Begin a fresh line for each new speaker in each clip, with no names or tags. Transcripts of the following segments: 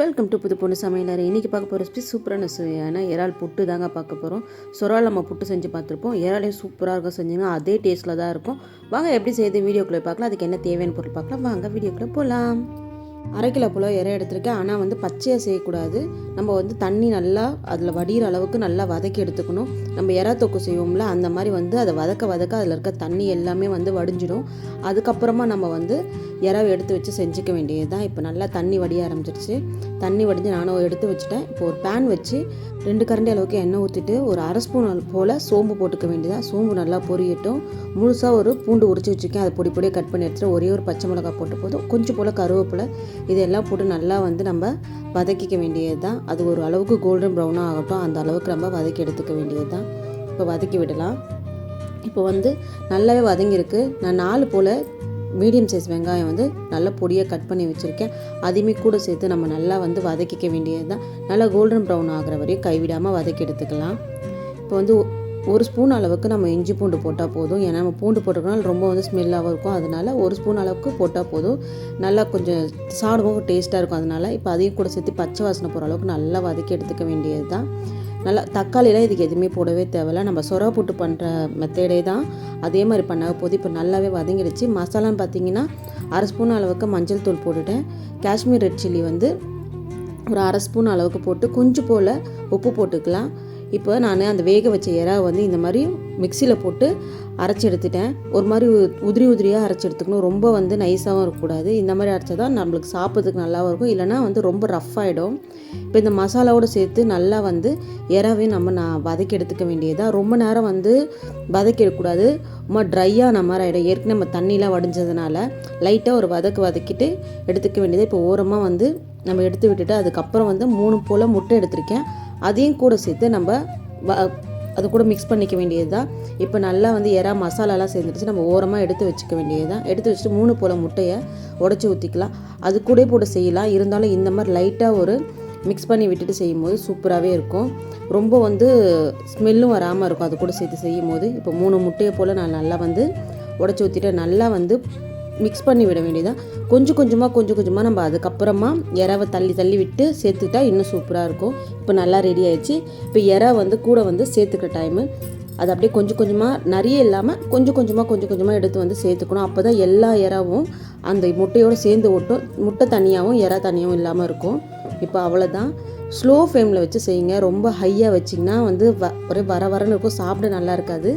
welcome to புது பொண்ணு சமையலறை இன்றைக்கி பார்க்க போகிற ரெசிபி சூப்பரான சுவையான இறால் புட்டு தாங்க பார்க்க போகிறோம் சொரால் நம்ம புட்டு செஞ்சு பார்த்துருப்போம் இறாலையும் சூப்பராக இருக்கும் செஞ்சுங்க அதே டேஸ்ட்டில் தான் இருக்கும் வாங்க எப்படி செய்யுது வீடியோக்குள்ளே பார்க்கலாம் அதுக்கு என்ன தேவையான பொருள் பார்க்கலாம் வாங்க வீடியோக்குள்ளே போகலாம் அரை கிலோ புலோ இறை எடுத்திருக்கேன் ஆனால் வந்து பச்சையாக செய்யக்கூடாது நம்ம வந்து தண்ணி நல்லா அதில் வடிகிற அளவுக்கு நல்லா வதக்கி எடுத்துக்கணும் நம்ம இறா தொக்கு செய்வோம்ல அந்த மாதிரி வந்து அதை வதக்க வதக்க அதில் இருக்க தண்ணி எல்லாமே வந்து வடிஞ்சிடும் அதுக்கப்புறமா நம்ம வந்து இறாவை எடுத்து வச்சு செஞ்சுக்க வேண்டியது தான் இப்போ நல்லா தண்ணி வடிய ஆரம்பிச்சிருச்சு தண்ணி வடிஞ்சு நானும் எடுத்து வச்சுட்டேன் இப்போ ஒரு பேன் வச்சு ரெண்டு கரண்டி அளவுக்கு எண்ணெய் ஊற்றிட்டு ஒரு அரை ஸ்பூன் போல் சோம்பு போட்டுக்க வேண்டியதாக சோம்பு நல்லா பொரியட்டும் முழுசாக ஒரு பூண்டு உரிச்சு வச்சுருக்கேன் அதை பொடி பொடியாக கட் பண்ணி எடுத்துகிட்டு ஒரே ஒரு பச்சை மிளகா போட்டு போதும் கொஞ்சம் போல் கருவேப்பிலை இதெல்லாம் போட்டு நல்லா வந்து நம்ம வதக்கிக்க வேண்டியது தான் அது ஒரு அளவுக்கு கோல்டன் ப்ரௌனாக ஆகட்டும் அந்த அளவுக்கு நம்ம வதக்கி எடுத்துக்க வேண்டியது தான் இப்போ வதக்கி விடலாம் இப்போ வந்து நல்லாவே வதங்கியிருக்கு நான் நாலு போல் மீடியம் சைஸ் வெங்காயம் வந்து நல்லா பொடியாக கட் பண்ணி வச்சுருக்கேன் அதையுமே கூட சேர்த்து நம்ம நல்லா வந்து வதக்கிக்க வேண்டியது தான் நல்லா கோல்டன் ப்ரௌன் ஆகிற வரையும் கைவிடாமல் வதக்கி எடுத்துக்கலாம் இப்போ வந்து ஒரு ஸ்பூன் அளவுக்கு நம்ம இஞ்சி பூண்டு போட்டால் போதும் ஏன்னா நம்ம பூண்டு போட்டுக்கனால ரொம்ப வந்து ஸ்மெல்லாகவும் இருக்கும் அதனால் ஒரு ஸ்பூன் அளவுக்கு போட்டால் போதும் நல்லா கொஞ்சம் சாப்பிடவும் டேஸ்ட்டாக இருக்கும் அதனால் இப்போ அதையும் கூட சேர்த்து பச்சை வாசனை போகிற அளவுக்கு நல்லா வதக்கி எடுத்துக்க வேண்டியது தான் நல்லா தக்காளிலாம் இதுக்கு எதுவுமே போடவே தேவையில்ல நம்ம சொரா போட்டு பண்ணுற மெத்தேடே தான் அதே மாதிரி பண்ண போது இப்போ நல்லாவே வதங்கிடுச்சு மசாலான்னு பார்த்தீங்கன்னா அரை ஸ்பூன் அளவுக்கு மஞ்சள் தூள் போட்டுட்டேன் காஷ்மீர் ரெட் சில்லி வந்து ஒரு அரை ஸ்பூன் அளவுக்கு போட்டு கொஞ்சம் போல் உப்பு போட்டுக்கலாம் இப்போ நான் அந்த வேக வச்ச இறா வந்து இந்த மாதிரி மிக்சியில் போட்டு அரைச்சி எடுத்துட்டேன் ஒரு மாதிரி உதிரி உதிரியாக அரைச்சி எடுத்துக்கணும் ரொம்ப வந்து நைஸாகவும் இருக்கக்கூடாது இந்த மாதிரி அரைச்சா தான் நம்மளுக்கு சாப்பிட்றதுக்கு நல்லாவும் இருக்கும் இல்லைனா வந்து ரொம்ப ரஃப் ஆகிடும் இப்போ இந்த மசாலாவோடு சேர்த்து நல்லா வந்து இறாவே நம்ம நான் வதக்கி எடுத்துக்க வேண்டியதாக ரொம்ப நேரம் வந்து வதக்கி எடுக்கக்கூடாது ரொம்ப ட்ரையாக நம்ம ஆகிடும் ஏற்கனவே நம்ம தண்ணிலாம் வடிஞ்சதுனால லைட்டாக ஒரு வதக்கு வதக்கிட்டு எடுத்துக்க வேண்டியது இப்போ ஓரமாக வந்து நம்ம எடுத்து விட்டுட்டு அதுக்கப்புறம் வந்து மூணு போல் முட்டை எடுத்திருக்கேன் அதையும் கூட சேர்த்து நம்ம அது கூட மிக்ஸ் பண்ணிக்க வேண்டியது தான் இப்போ நல்லா வந்து எறா மசாலாலாம் சேர்ந்துருச்சு நம்ம ஓரமாக எடுத்து வச்சுக்க வேண்டியது தான் எடுத்து வச்சுட்டு மூணு போல முட்டையை உடச்சி ஊற்றிக்கலாம் அது கூட போட்டு செய்யலாம் இருந்தாலும் இந்த மாதிரி லைட்டாக ஒரு மிக்ஸ் பண்ணி விட்டுட்டு செய்யும்போது சூப்பராகவே இருக்கும் ரொம்ப வந்து ஸ்மெல்லும் வராமல் இருக்கும் அது கூட சேர்த்து செய்யும் போது இப்போ மூணு முட்டையை போல் நான் நல்லா வந்து உடச்சி ஊற்றிட்டு நல்லா வந்து மிக்ஸ் பண்ணி விட வேண்டியதான் கொஞ்சம் கொஞ்சமாக கொஞ்சம் கொஞ்சமாக நம்ம அதுக்கப்புறமா இறாவை தள்ளி தள்ளி விட்டு சேர்த்துக்கிட்டா இன்னும் சூப்பராக இருக்கும் இப்போ நல்லா ரெடி ஆயிடுச்சு இப்போ இறா வந்து கூட வந்து சேர்த்துக்கிற டைமு அது அப்படியே கொஞ்சம் கொஞ்சமாக நிறைய இல்லாமல் கொஞ்சம் கொஞ்சமாக கொஞ்சம் கொஞ்சமாக எடுத்து வந்து சேர்த்துக்கணும் அப்போ தான் எல்லா இறாவும் அந்த முட்டையோடு சேர்ந்து ஒட்டும் முட்டை தனியாகவும் இறா தனியாகவும் இல்லாமல் இருக்கும் இப்போ அவ்வளோதான் ஸ்லோ ஃப்ளேமில் வச்சு செய்யுங்க ரொம்ப ஹையாக வச்சிங்கன்னா வந்து வ ஒரே வர வரன்னு இருக்கும் சாப்பிட நல்லா இருக்காது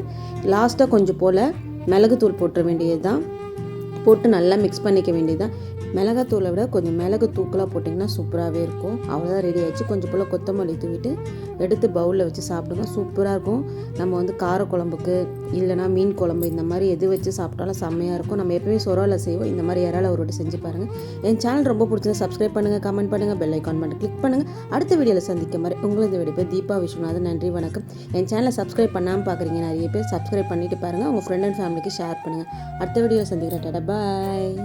லாஸ்ட்டாக கொஞ்சம் போல் மிளகுத்தூள் போட்டுற வேண்டியது தான் போட்டு நல்லா மிக்ஸ் பண்ணிக்க வேண்டியதுதான் மிளகாத்தூளை விட கொஞ்சம் மிளகு தூக்கலாக போட்டிங்கன்னா சூப்பராகவே இருக்கும் அவ்வளோதான் ரெடி ஆச்சு கொஞ்சம் போல் கொத்தமல்லி தூவிட்டு எடுத்து பவுலில் வச்சு சாப்பிடுங்க சூப்பராக இருக்கும் நம்ம வந்து கார குழம்புக்கு இல்லைனா மீன் குழம்பு இந்த மாதிரி எது வச்சு சாப்பிட்டாலும் செம்மையாக இருக்கும் நம்ம எப்பயுமே சொரோவில் செய்வோம் இந்த மாதிரி யாரால் ஒரு செஞ்சு பாருங்கள் என் சேனல் ரொம்ப பிடிச்சது சப்ஸ்கிரைப் பண்ணுங்கள் கமெண்ட் பண்ணுங்கள் பெல் ஐக்கான் பண்ணி கிளிக் பண்ணுங்கள் அடுத்த வீடியோவில் சந்திக்க மாதிரி உங்களது வெடிப்பு தீபா விஸ்வநாதன் நன்றி வணக்கம் என் சேனலை சப்ஸ்கிரைப் பண்ணாமல் பார்க்குறீங்க நிறைய பேர் சப்ஸ்கிரைப் பண்ணிவிட்டு பாருங்கள் உங்கள் ஃப்ரெண்ட் அண்ட் ஃபேமிலிக்கு ஷேர் பண்ணுங்கள் அடுத்த வீடியோவில் சந்திக்கிறேன் டடா பாய்